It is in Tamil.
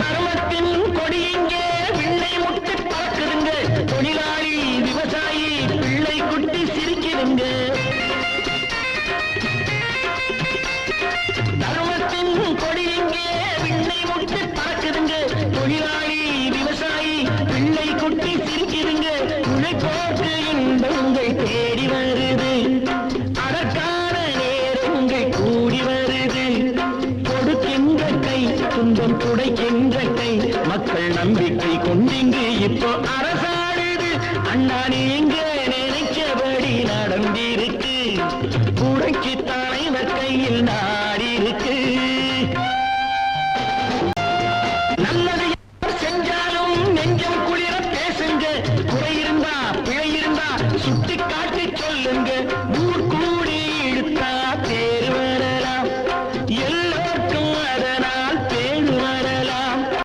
தர்மத்தின் கொடி இங்கே விண்ணை முட்டி பறக்குதுங்க தொழிலாளி விவசாயி பிள்ளை குட்டி சிரிக்குதுங்க தர்மத்தின் கொடி இங்கே விண்ணை முட்டி பறக்குதுங்க தொழிலாளி விவசாயி பிள்ளை குட்டி சிரிக்குதுங்க உழைப்போக்கு இன்பங்கள் தேடி கொஞ்சம் துடைக்கின்ற கை. மக்கள் நம்பிக்கை கொண்டிங்கு இப்போ அரசாடுது. அண்ணா நீங்க நினைச்சபடி நடந்திருக்கு? உடைக்கு தலைவர் கையில் நாடிருக்கு. நல்லது செஞ்சாலும் நெஞ்சம் குளிர பேசுங்க. குறை இருந்தா பிழை இருந்தா சுட்டிக்கா